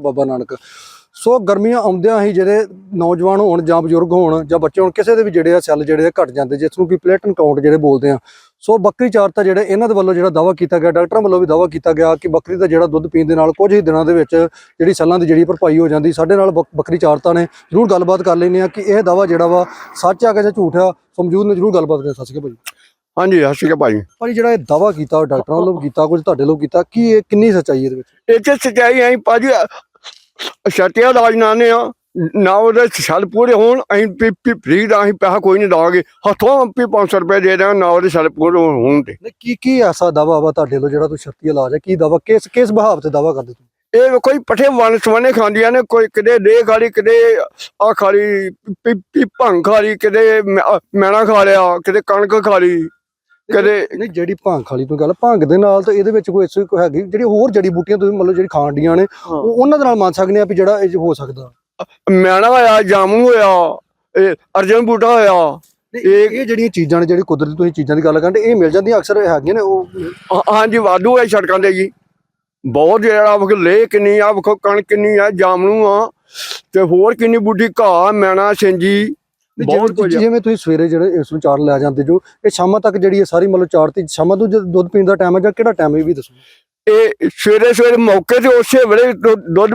ਬਾਬਾ ਨਾਨਕ। ਸੋ ਗਰਮੀਆਂ ਆਉਂਦਿਆਂ ਹੀ ਜਿਹੜੇ ਨੌਜਵਾਨ ਹੋਣ ਜਾਂ ਬਜ਼ੁਰਗ ਹੋਣ ਜਾਂ ਬੱਚੇ ਹੋਣ, ਕਿਸੇ ਦੇ ਵੀ ਜਿਹੜੇ ਆ ਸੈੱਲ ਜਿਹੜੇ ਆ ਘਟ ਜਾਂਦੇ, ਜਿਸ ਨੂੰ ਕਿ ਪਲੇਟਨ ਕਾਊਂਟ ਜਿਹੜੇ ਬੋਲਦੇ ਆ। ਸੋ ਬੱਕਰੀ ਚਾਰ ਤਾਂ ਜਿਹੜੇ ਇਹਨਾਂ ਦੇ ਵੱਲੋਂ ਜਿਹੜਾ ਦਾਵਾ ਕੀਤਾ ਗਿਆ, ਡਾਕਟਰਾਂ ਵੱਲੋਂ ਵੀ ਦਾਵਾ ਕੀਤਾ ਗਿਆ ਕਿ ਬੱਕਰੀ ਦਾ ਜਿਹੜਾ ਦੁੱਧ ਪੀਣ ਦੇ ਨਾਲ ਕੁਝ ਹੀ ਦਿਨਾਂ ਦੇ ਵਿੱਚ ਜਿਹੜੀ ਸੈੱਲਾਂ ਦੀ ਜਿਹੜੀ ਭਰਪਾਈ ਹੋ ਜਾਂਦੀ, ਸਾਡੇ ਨਾਲ ਬੱਕਰੀ ਚਾਰਤਾ ਨੇ, ਜ਼ਰੂਰ ਗੱਲਬਾਤ ਕਰ ਲੈਂਦੇ ਆ ਕਿ ਇਹ ਦਾਵਾ ਜਿਹੜਾ ਵਾ ਸੱਚ ਆ ਕਿ ਜਾਂ ਝੂਠ ਆ। ਸੋ ਨੇ ਜ਼ਰੂਰ ਗੱਲਬਾਤ ਕਰ। ਸਕੇ ਭਾਈ ਹਾਂਜੀ ਸਤਿ ਸ਼੍ਰੀ ਅਕਾਲ ਭਾਜੀ। ਭਾਈ ਜਿਹੜਾ ਇਹ ਦਾਵਾ ਕੀਤਾ ਉਹ ਡਾਕਟਰਾਂ ਵੱਲੋਂ ਕੀਤਾ ਕੁਝ ਤੁਹਾਡੇ ਵੱਲੋਂ ਕੀਤਾ ਕੀ ਇਹ ਕਿੰਨੀ ਸੱਚਾਈ ਇਹਦੇ ਵਿੱਚ? ਇਹ ਸਚਾਈ ਐ ਭਾਜੀ ਛਟਿਆ ਇਲਾਜ ਨਾ ਨੇ ਆ ਨਾ ਉਹਦੇ ਛਲ ਪੂਰੇ ਹੋਣ ਅਸੀਂ ਪੀ ਪੀ ਫ੍ਰੀ ਦਾ ਅਸੀਂ ਪੈਸਾ ਕੋਈ ਨਹੀਂ ਦਾਂਗੇ ਹੱਥੋਂ ਵੀ 500 ਰੁਪਏ ਦੇ ਦਾਂ ਨਾ ਉਹਦੇ ਛਲ ਪੂਰੇ ਹੋਣ ਤੇ। ਨਹੀਂ ਕੀ ਕੀ ਐਸਾ ਦਾਵਾ ਵਾ ਤੁਹਾਡੇ ਵੱਲੋਂ ਜਿਹੜਾ ਤੁਸੀਂ ਸ਼ਰਤੀ ਇਲਾਜ ਹੈ? ਕੀ ਦਾਵਾ ਕਿਸ ਕਿਸ ਬਹਾਵ ਤੇ ਦਾਵਾ ਕਰਦੇ ਤੁਸੀਂ? ਇਹ ਕੋਈ ਪੱਠੇ ਵਨ ਸਵਨੇ ਖਾਂਦੀਆਂ ਨੇ ਕੋਈ ਕਿਤੇ ਦੇ ਖਾਲੀ ਕਿਤੇ ਆ ਖਾਲੀ ਪੀ ਪੀ ਭੰਗ ਖਾਲੀ ਕਿਤੇ ਮੈਂ- ਮੈਣਾ ਖਾ ਲਿਆ ਕਿਤੇ ਕਣਕ ਖਾ ਲਈ ਕਦੇ ਨਹੀਂ ਜਿਹੜੀ ਭੰਗ ਖਾਲੀ ਤੋਂ ਗੱਲ ਭੰਗ ਦੇ ਨਾਲ ਤਾਂ ਇਹਦੇ ਵਿੱਚ ਕੋਈ ਐਸੀ ਕੋਈ ਹੈਗੀ ਜਿਹੜੀ ਹੋਰ ਜੜੀ ਬੂਟੀਆਂ ਤੁਸੀਂ ਮਤਲਬ ਜਿਹੜੀ ਖਾਣ ਡੀਆਂ ਨੇ ਉਹ ਉਹਨਾਂ ਦੇ ਨਾਲ ਮੰਨ ਸਕਦੇ ਆ ਵੀ ਜਿਹੜਾ ਇਹ ਹੋ ਸਕਦਾ। ਮੈਣਾ ਹੋਇਆ ਜਾਮੂ ਹੋਇਆ ਇਹ ਅਰਜਨ ਬੂਟਾ ਹੋਇਆ। ਇਹ ਇਹ ਜਿਹੜੀਆਂ ਚੀਜ਼ਾਂ ਨੇ ਜਿਹੜੀ ਕੁਦਰਤੀ ਤੁਸੀਂ ਚੀਜ਼ਾਂ ਦੀ ਗੱਲ ਕਰਦੇ ਇਹ ਮਿਲ ਜਾਂਦੀਆਂ ਅਕਸਰ ਹੈਗੀਆਂ ਨੇ ਉਹ ਹਾਂਜੀ ਵਾਧੂ ਹੈ ਸੜਕਾਂ ਤੇ ਜੀ। ਬਹੁਤ ਜਿਹੜਾ ਵਖ ਲੇ ਕਿੰਨੀ ਆ ਵਖੋ ਕਣਕ ਕਿੰਨੀ ਆ ਜਾਮਨੂ ਆ ਤੇ ਹੋਰ ਕਿੰਨੀ ਬੁੱਢੀ ਘਾਹ ਮੈਣਾ ਸਿੰਜੀ ਬਹੁਤ ਕੁਝ। ਜਿਵੇਂ ਤੁਸੀਂ ਸਵੇਰੇ ਜਿਹੜੇ ਇਸ ਨੂੰ ਚਾਰ ਲੈ ਜਾਂਦੇ ਜੋ ਇਹ ਸ਼ਾਮਾਂ ਤੱਕ ਜਿਹੜੀ ਇਹ ਸਾਰੀ ਮਤਲਬ ਚਾਰ ਤੇ ਸ਼ਾਮਾਂ ਤੋਂ ਜਦ ਦੁੱਧ ਪੀਣ ਦਾ ਟਾਈਮ ਹੈ ਜਾਂ ਕਿਹੜਾ ਟਾਈਮ ਹੈ ਇਹ ਵੀ ਦੱਸੋ। ਇਹ ਸਵੇਰੇ ਸਵੇਰੇ ਮੌਕੇ ਤੇ ਉਸੇ ਵੇਲੇ ਦੁੱਧ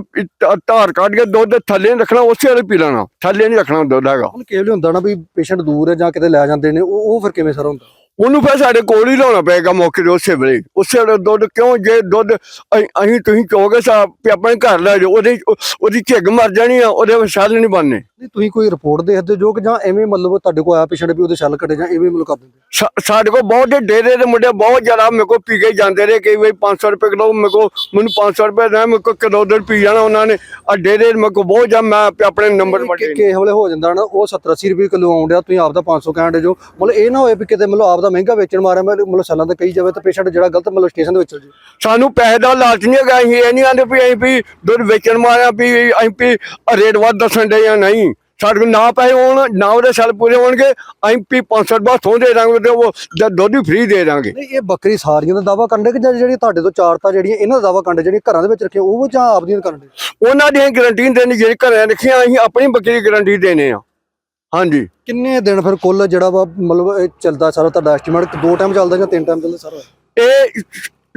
ਧਾਰ ਕੱਢ ਕੇ ਦੁੱਧ ਥੱਲੇ ਰੱਖਣਾ ਉਸੇ ਵੇਲੇ ਪੀ ਲੈਣਾ। ਥੱਲੇ ਨਹੀਂ ਰੱਖਣਾ ਦੁੱਧ ਹੈਗਾ। ਹੁਣ ਕੇਵਲ ਹੁੰਦਾ ਨਾ ਵੀ ਪੇਸ਼ੈਂਟ ਦੂਰ ਹੈ ਜਾਂ ਕਿਤੇ ਲੈ ਜਾਂਦੇ ਨੇ ਉਹ ਉਹ ਫਿਰ ਕਿਵੇਂ ਸਰ ਹੁੰਦਾ? ਉਹਨੂੰ ਫਿਰ ਸਾਡੇ ਕੋਲ ਹੀ ਲਾਉਣਾ ਪਏਗਾ ਮੌਕੇ ਤੇ ਉਸੇ ਵੇਲੇ। ਉਸੇ ਵੇਲੇ ਦੁੱਧ ਕਿਉਂ? ਜੇ ਦੁੱਧ ਅਹੀਂ ਤੁਸੀਂ ਕਹੋਗੇ ਸਾ ਆਪਣੇ ਘਰ ਲੈ ਜਾਓ ਉਹਦੀ ਉਹਦੀ ਝਿੱਗ ਮਰ ਜਾਣੀ ਆ ਉਹਦੇ ਵਿੱਚ ਛੱਲ ਨਹੀਂ ਬਣਨੇ। ਨਹੀਂ ਤੁਸੀਂ ਕੋਈ ਰਿਪੋਰਟ ਦੇਖਦੇ ਜੋ ਕਿ ਜਾਂ ਐਵੇਂ ਮਤਲਬ ਤੁਹਾਡੇ ਕੋਲ ਆਇਆ ਪੇਸ਼ੈਂਟ ਵੀ ਉਹਦੇ ਛੱਲ ਕੱਟੇ ਜਾਂ ਐਵੇਂ ਮਤਲਬ ਕਰ ਦਿੰਦੇ? ਸਾਡੇ ਕੋਲ ਬਹੁਤ ਡੇਰੇ ਦੇ ਮੁੰਡੇ ਬਹੁਤ ਜ਼ਿਆਦਾ ਮੇਰੇ ਕੋਲ ਪੀ ਕੇ ਜਾਂਦੇ ਰਹੇ ਕਈ ਵਾਰੀ 500 ਰੁਪਏ ਕਿਲੋ ਮੇਰੇ ਕੋਲ ਮੈਨੂੰ 500 ਰੁਪਏ ਦੇ ਮੇਰੇ ਕੋਲ ਕਿਲੋ ਦੁੱਧ ਪੀ ਜਾਣਾ ਉਹਨਾਂ ਨੇ। ਆ ਡੇਰੇ ਮੇਰੇ ਕੋਲ ਬਹੁਤ ਜਾਂ ਮੈਂ ਆਪਣੇ ਨੰਬਰ ਵੱਡੇ ਨੇ। ਕਿਸੇ ਵੇਲੇ ਹੋ ਜਾਂਦਾ ਨਾ ਉਹ 70 80 ਰੁਪਏ ਕਿਲੋ ਆਉਂਦਿਆ ਤੁਸੀਂ ਆਪ ਦਾ 500 ਕਹਿਣ ਦੇ ਜੋ। ਮਤਲਬ ਇਹ ਨਾ ਹੋਏ ਵੀ ਕਿਤੇ ਮਤਲਬ ਆਪ ਦਾ ਮਹਿੰਗਾ ਵੇਚਣ ਮਾਰਿਆ ਮੈਂ ਮਤਲਬ ਛੱਲਾਂ ਤੇ ਕਹੀ ਜਾਵੇ ਤਾਂ ਪੇਸ਼ੈਂਟ ਜਿਹੜਾ ਗਲਤ ਮਤਲਬ ਸਟੇਸ਼ਨ ਦੇ ਵਿੱਚ ਚਲ ਜੇ। ਸਾਨੂੰ ਪੈਸੇ ਦਾ ਲਾਲਚ ਨਹੀਂ ਹੈਗਾ ਅਸੀਂ ਇਹ ਨਹੀਂ ਆਂਦੇ ਵੀ ਅਸੀਂ ਵੀ ਦੁੱਧ ਵੇਚਣ ਮਾਰਿਆ ਵੀ ਅਸੀਂ ਵੀ ਰੇਟ ਵੱਧ ਦੱਸਣ ਦੇ ਜਾਂ ਨਹੀਂ। ਸਾਡੇ ਨਾ ਪੈਸੇ ਹੋਣ ਨਾ ਉਹਦੇ ਸਾਲ ਪੂਰੇ ਹੋਣਗੇ ਵੀ 500 ਰੁਪਏ ਥੋਂ ਦੇ ਦਾਂਗੇ ਤੇ ਉਹ ਦੁੱਧ ਫ੍ਰੀ ਦੇ ਦਾਂਗੇ। ਨਹੀਂ ਇਹ ਬੱਕਰੀ ਸਾਰੀਆਂ ਦਾ ਦਾਵਾ ਕਰਨ ਦੇ ਕਿ ਜਿਹੜੀ ਤੁਹਾਡੇ ਤੋਂ ਚਾਰਤਾ ਜਿਹੜੀਆਂ ਇਹਨਾਂ ਦਾ ਦਾਵਾ ਕਰਨ ਦੇ ਜਿਹੜੀਆਂ ਘਰਾਂ ਦੇ ਵਿੱਚ ਰੱਖੀਆਂ ਉਹ ਜਾਂ ਆਪ ਦੀਆਂ ਕਰਨ ਦੇ? ਉਹਨਾਂ ਦੀ ਗਾਰੰਟੀ ਦੇਣੀ ਜਿਹੜੀ ਘਰੇ ਰੱਖੀਆਂ ਅਸੀਂ ਆਪਣੀ ਬੱਕਰੀ ਦੀ ਗਾਰੰਟੀ ਦੇਣੇ ਆ। ਹਾਂਜੀ। ਕਿੰਨੇ ਦਿਨ ਫਿਰ ਕੁੱਲ ਜਿਹੜਾ ਵਾ ਮਤਲਬ ਇਹ ਚੱਲਦਾ ਸਾਰਾ ਤੁਹਾਡਾ ਐਸਟੀਮੇਟ ਦੋ ਟਾਈਮ ਚੱਲਦਾ ਜਾਂ ਤਿੰਨ ਟਾਈਮ ਚੱਲਦਾ ਸਾਰਾ? ਇਹ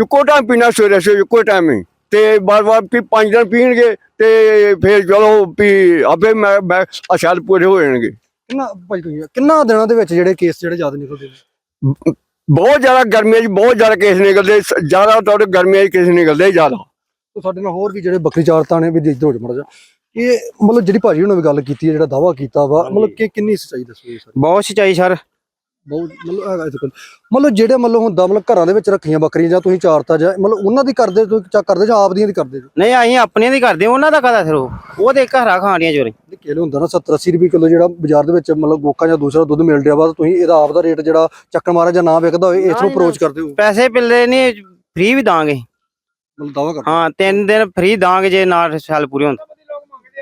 ਇੱਕੋ ਟਾਈਮ ਪੀਣਾ ਸਵੇਰੇ ਸਵੇਰੇ ਇੱਕੋ ਟਾਈਮ ਹੀ। ਤੇ ਬਾਰ ਬਾਰ ਵੀ ਪੰਜ ਦਿਨ ਪੀਣਗੇ ਤੇ ਫਿਰ ਚਲੋ ਵੀ ਆਪੇ ਮੈਂ ਮੈਂ ਅਸ਼ਾਲ ਪੂਰੇ ਹੋ ਜਾਣਗੇ। ਕਿੰਨਾ ਭਾਈ ਤੁਸੀਂ ਕਿੰਨਾ ਦਿਨਾਂ ਦੇ ਵਿੱਚ ਜਿਹੜੇ ਕੇਸ ਜਿਹੜੇ ਜ਼ਿਆਦਾ ਨਿਕਲਦੇ ਨੇ? ਬਹੁਤ ਜ਼ਿਆਦਾ ਗਰਮੀਆਂ 'ਚ ਬਹੁਤ ਜ਼ਿਆਦਾ ਕੇਸ ਨਿਕਲਦੇ ਜ਼ਿਆਦਾ ਤੌਰ ਤੇ ਗਰਮੀਆਂ 'ਚ ਕੇਸ ਨਿਕਲਦੇ ਜ਼ਿਆਦਾ। ਤੇ ਸਾਡੇ ਨਾਲ ਹੋਰ ਵੀ ਜਿਹੜੇ ਬੱਕਰੀ ਚਾਰਤਾ ਨੇ ਵੀ ਦੇਖਦੇ ਹੋ ਮੜ ਜਾ ਇਹ ਮਤਲਬ ਜਿਹੜੀ ਭਾਜੀ ਉਹਨਾਂ ਵੀ ਗੱਲ ਕੀਤੀ ਹੈ ਜਿਹੜਾ ਦਾਵਾ ਕੀਤਾ ਵਾ ਮਤਲਬ ਕਿ ਕਿੰਨੀ ਸੱਚਾਈ ਦੱਸੋ ਸਰ? ਬਹੁਤ ਸਚਾਈ ਸਰ। ਬਹੁਤ ਮਤਲਬ ਹੈਗਾ ਕੋਲ ਮਤਲਬ ਜਿਹੜੇ ਮਤਲਬ ਹੁੰਦਾ ਮਤਲਬ ਘਰਾਂ ਦੇ ਵਿੱਚ ਰੱਖੀਆਂ ਬੱਕਰੀਆਂ ਜਾਂ ਤੁਸੀਂ ਚਾਰਤਾ ਜਾਂ ਮਤਲਬ ਉਹਨਾਂ ਦੀ ਕਰਦੇ ਤੁਸੀਂ ਚਾ ਕਰਦੇ ਜਾਂ ਆਪ ਦੀਆਂ ਦੀ ਕਰਦੇ ਜੋ ਨਹੀਂ ਅਸੀਂ ਆਪਣੀਆਂ ਦੀ ਕਰਦੇ ਉਹਨਾਂ ਦਾ ਕਦਾ ਫਿਰ ਉਹ? ਉਹ ਤੇ ਘਰਾਂ ਖਾਣੀਆਂ ਚੋਰੀ। ਕਿਹੜੇ ਹੁੰਦਾ ਨਾ 70 80 ਰੁਪਏ ਕਿਲੋ ਜਿਹੜਾ ਬਾਜ਼ਾਰ ਦੇ ਵਿੱਚ ਮਤਲਬ ਗੋਕਾ ਜਾਂ ਦੂਸਰਾ ਦੁੱਧ ਮਿਲ ਰਿਹਾ ਵਾ ਤੁਸੀਂ ਇਹਦਾ ਆਪ ਦਾ ਰੇਟ ਜਿਹੜਾ ਚੱਕਰ ਮਾਰਾ ਜਾਂ ਨਾ ਵਿਕਦਾ ਹੋਏ ਇਸ ਨੂੰ ਅਪਰੋਚ ਕਰਦੇ ਹੋ? ਪੈਸੇ ਪਿੱਲੇ ਨਹੀਂ ਫ੍ਰੀ ਵੀ ਦਾਂਗੇ। ਮਤਲਬ ਦਾਵਾ ਕਰਦੇ ਹਾਂ? ਤਿੰਨ ਦਿਨ ਫ੍ਰੀ ਦਾਂਗੇ ਜੇ ਨਾਲ ਸਾਲ ਪੂਰੇ ਹੋਣ।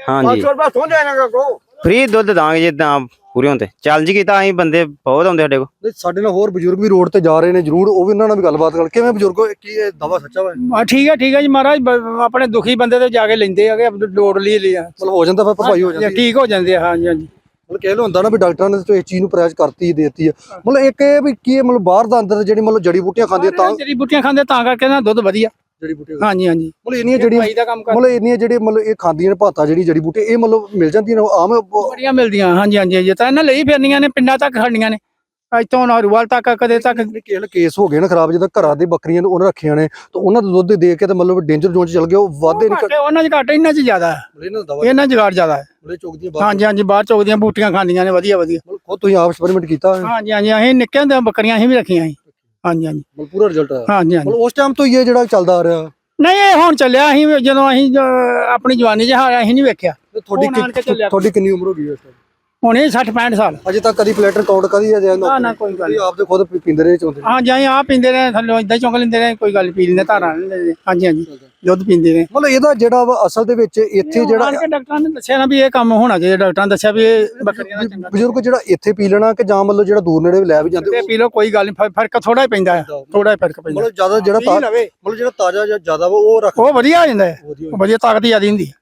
ਹਾਂਜੀ 500 ਰੁਪਏ ਦੇ ਦਾਂਗੇ ਕੋ ਫ੍ਰੀ ਦੁੱਧ ਦਾਂਗੇ ਜੇ ਤਾਂ ਪੂਰੇ ਹੁੰਦੇ ਚੱਲ ਜੀ ਕੀਤਾ ਅਸੀਂ ਬੰਦੇ ਬਹੁਤ ਆਉਂਦੇ ਸਾਡੇ ਕੋਲ। ਨਹੀਂ, ਸਾਡੇ ਨਾਲ ਹੋਰ ਬਜ਼ੁਰਗ ਵੀ ਰੋਡ ਤੇ ਜਾ ਰਹੇ ਨੇ ਜਰੂਰ ਉਹ ਵੀ ਉਹਨਾਂ ਨਾਲ ਵੀ ਗੱਲਬਾਤ ਕਰ ਕਿਵੇਂ ਬਜ਼ੁਰਗੋ ਕੀ ਇਹ ਦਾਵਾ ਸੱਚਾ ਵਾ? ਹਾਂ ਠੀਕ ਹੈ ਠੀਕ ਹੈ ਜੀ ਮਹਾਰਾਜ ਬ- ਆਪਣੇ ਦੁਖੀ ਬੰਦੇ ਤੇ ਜਾ ਕੇ ਲੈਂਦੇ ਆਗੇ ਲੋੜ ਲਈ ਲਿਆ ਮਤਲਬ ਹੋ ਜਾਂਦਾ ਫਿਰ ਭਰਪਾਈ ਹੋ ਜਾਂਦੀ ਹੈ। ਠੀਕ ਹੋ ਜਾਂਦੇ ਆ ਹਾਂਜੀ ਹਾਂਜੀ। ਮਤਲਬ ਕਹਿ ਲੋ ਹੁੰਦਾ ਨਾ ਵੀ ਡਾਕਟਰਾਂ ਨੇ ਤਾਂ ਇਸ ਚੀਜ਼ ਨੂੰ ਪ੍ਰੈਸ ਕਰਤੀ ਦੇਤੀ ਹੈ ਮਤਲਬ ਇੱਕ ਇਹ ਵੀ ਕੀ ਇਹ ਮਤਲਬ ਬਾਹਰ ਦਾ ਅੰਦਰ ਜਿਹੜੀ ਮਤਲਬ ਜੜੀ ਬੂਟੀਆਂ ਖਾਂਦੇ ਤਾਂ ਜੜੀ ਬੂਟੀਆਂ ਖਾਂਦੇ ਤਾਂ ਕਰਕੇ ਨਾ ਦੁੱਧ ਵਧੀਆ। ਜੜੀ ਬੂਟੀਆਂ ਹਾਂਜੀ ਹਾਂਜੀ। ਮਤਲਬ ਇੰਨੀਆਂ ਜਿਹੜੀਆਂ ਦਵਾਈ ਦਾ ਕੰਮ ਕਰ ਮਤਲਬ ਇੰਨੀਆਂ ਜਿਹੜੇ ਮਤਲਬ ਇਹ ਖਾਂਦੀਆਂ ਨੇ ਭਾਤਾ ਜਿਹੜੀ ਜੜੀ ਬੂਟੀ ਇਹ ਮਤਲਬ ਮਿਲ ਜਾਂਦੀਆਂ ਨੇ ਆਮ ਬੜੀਆਂ ਮਿਲਦੀਆਂ ਹਾਂਜੀ ਹਾਂਜੀ ਹਾਂਜੀ। ਤਾਂ ਇਹਨਾਂ ਲਈ ਫਿਰਨੀਆਂ ਨੇ ਪਿੰਡਾਂ ਤੱਕ ਖੜਨੀਆਂ ਨੇ। ਤੋਂ ਨਾਰੂਵਾਲ ਤੱਕ ਕਦੇ ਤੱਕ ਕਿਸੇ ਕੇਸ ਹੋ ਗਏ ਨਾ ਖਰਾਬ ਜਿੱਦਾਂ ਘਰਾਂ ਦੇ ਬੱਕਰੀਆਂ ਨੂੰ ਉਹਨਾਂ ਰੱਖੀਆਂ ਨੇ ਤਾਂ ਉਹਨਾਂ ਦਾ ਦੁੱਧ ਦੇ ਕੇ ਤੇ ਮਤਲਬ ਡੇਂਜਰ ਜ਼ੋਨ ਚ ਚਲ ਗਏ ਉਹ ਵਾਧੇ ਨਹੀਂ ਘੱਟ, ਉਹਨਾਂ 'ਚ ਘੱਟ ਇਹਨਾਂ 'ਚ ਜ਼ਿਆਦਾ ਇਹਨਾਂ ਦਾ ਇਹਨਾਂ 'ਚ ਘੱਟ ਜ਼ਿਆਦਾ ਹੈ। ਮਤਲਬ ਚੌਕਦੀਆਂ ਬਾਹਰ ਹਾਂਜੀ ਹਾਂਜੀ ਬਾਹਰ ਚੌਕ ਦੀਆਂ ਬੂਟੀਆਂ ਖਾਂਦੀਆਂ ਨੇ ਵਧੀਆ ਵਧੀਆ। ਖੁਦ ਤੁਸੀਂ ਆਪ ਐਕਸਪੈਰੀਮੈਂਟ ਕੀਤਾ ਹਾਂਜੀ ਹਾਂਜੀ ਅਸੀਂ ਨਿੱਕੇ ਹੁੰਦੇ ਬੱਕਰੀਆਂ ਅਸੀਂ ਵੀ ਰੱਖੀਆਂ ਸੀ। ਹਾਂਜੀ ਹਾਂਜੀ। ਮਤਲਬ ਪੂਰਾ ਰਿਜ਼ਲਟ ਆਇਆ ਹਾਂਜੀ ਹਾਂਜੀ। ਮਤਲਬ ਉਸ ਟਾਈਮ ਤੋਂ ਹੀ ਇਹ ਜਿਹੜਾ ਚੱਲਦਾ ਆ ਰਿਹਾ। ਨਹੀਂ ਇਹ ਹੁਣ ਚੱਲਿਆ ਅਸੀਂ ਜਦੋਂ ਅਸੀਂ ਜ- ਆਪਣੀ ਜਵਾਨੀ 'ਚ ਹਾਰਿਆ ਅਸੀਂ ਨਹੀਂ ਵੇਖਿਆ। ਤੇ ਤੁਹਾਡੀ ਹੁਣ ਆਣ ਕੇ ਕਿ- ਚੱਲਿਆ। ਤੁਹਾਡੀ ਕਿੰਨੀ ਉਮਰ ਹੋ ਗਈ ਹੈ ਇਸ time? ਹੁਣੇ 60 65 ਸਾਲ। ਅਜੇ ਤੱਕ ਕਦੀ ਪਲੇਟਨ ਕਾਊਂਟ ਕਦੀ ਅਜੇ ਨਾ ਨਾ ਕੋਈ ਗੱਲ ਤੁਸੀਂ ਆਪਦੇ ਖੁਦ ਪੀ- ਪੀਂਦੇ ਰਹੇ ਚੋਂਦੇ ਹਾਂ ਜਾਈ ਆ ਪੀਂਦੇ ਰਹੇ ਥੱਲੇ ਇਦਾਂ ਚੌਂਕ ਲੈਂਦੇ ਰਹੇ ਕੋਈ ਗੱਲ ਪੀ ਲੈਂਦੇ ਧਾਰਾਂ ਲੈਂਦੇ। ਹਾਂਜੀ ਹਾਂਜੀ। ਦੁੱਧ ਪੀਂਦੇ ਰਹੇ ਮਤਲਬ ਇਹਦਾ ਜਿਹੜਾ ਵਾ ਅਸਲ ਦੇ ਵਿੱਚ ਇੱਥੇ ਜਿਹੜਾ ਡਾਕਟਰਾਂ ਨੇ ਦੱਸਿਆ ਨਾ ਵੀ ਇਹ ਕੰਮ ਹੋਣਾ ਚਾਹੀਦਾ। ਡਾਕਟਰਾਂ ਨੇ ਦੱਸਿਆ ਵੀ ਇਹ ਬੱਕਰੀਆਂ ਦਾ ਚੰਗਾ ਬਜ਼ੁਰਗ ਜਿਹੜਾ ਇੱਥੇ ਪੀ ਲੈਣਾ ਕਿ ਜਾਂ ਮਤਲਬ ਜਿਹੜਾ ਦੂਰ ਨੇੜੇ ਲੈ ਵੀ ਜਾਂਦੇ ਤੇ ਪੀ ਲਓ ਕੋਈ ਗੱਲ ਨਹੀਂ ਫ਼ਰਕ ਥੋੜਾ ਹੀ ਪੈਂਦਾ ਹੈ। ਥੋੜਾ ਹੀ ਫ਼ਰਕ ਪੈਂਦਾ ਮਤਲਬ ਜ਼ਿਆਦਾ ਜਿਹੜਾ ਪੀ ਤਾ- ਲਵੇ। ਮਤਲਬ ਜਿਹੜਾ ਤਾਜ਼ਾ ਜ਼ਿਆਦਾ ਵਾ ਉਹ ਰੱਖ ਉਹ ਵਧੀਆ ਹੋ ਜਾਂਦਾ ਹੈ। ਵਧੀਆ ਤਾਕਤ ਜ਼ਿਆਦਾ ਹੁੰਦੀ ਹੈ।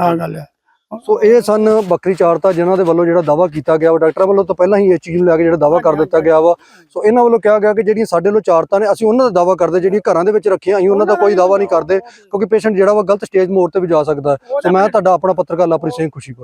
ਆਹ ਗੱਲ ਹੈ। ਸੋ ਇਹ ਸਨ ਬੱਕਰੀ ਚਾਰਤਾ ਜਿਨ੍ਹਾਂ ਦੇ ਵੱਲੋਂ ਜਿਹੜਾ ਦਾਵਾ ਕੀਤਾ ਗਿਆ ਵਾ। ਡਾਕਟਰਾਂ ਵੱਲੋਂ ਤਾਂ ਪਹਿਲਾਂ ਹੀ ਇਸ ਚੀਜ਼ ਨੂੰ ਲੈ ਕੇ ਜਿਹੜਾ ਦਾਵਾ ਕਰ ਦਿੱਤਾ ਗਿਆ ਵਾ। ਸੋ ਇਹਨਾਂ ਵੱਲੋਂ ਕਿਹਾ ਗਿਆ ਕਿ ਜਿਹੜੀਆਂ ਸਾਡੇ ਵੱਲੋਂ ਚਾਰਤਾਂ ਨੇ ਅਸੀਂ ਉਹਨਾਂ ਦਾ ਦਾਵਾ ਕਰਦੇ ਜਿਹੜੀਆਂ ਘਰਾਂ ਦੇ ਵਿੱਚ ਰੱਖੀਆਂ ਅਸੀਂ ਉਹਨਾਂ ਦਾ ਕੋਈ ਦਾਵਾ ਨਹੀਂ ਕਰਦੇ ਕਿਉਂਕਿ ਪੇਸ਼ੈਂਟ ਜਿਹੜਾ ਵਾ ਗਲਤ ਸਟੇਜ ਮੋੜ ਤੇ ਵੀ ਜਾ ਸਕਦਾ। ਸੋ ਮੈਂ ਤੁਹਾਡਾ ਆਪਣਾ ਪੱਤਰਕਾਰ ਲਵਪ੍ਰੀਤ ਸਿੰਘ ਖੁਸ਼ੀਪੁਰ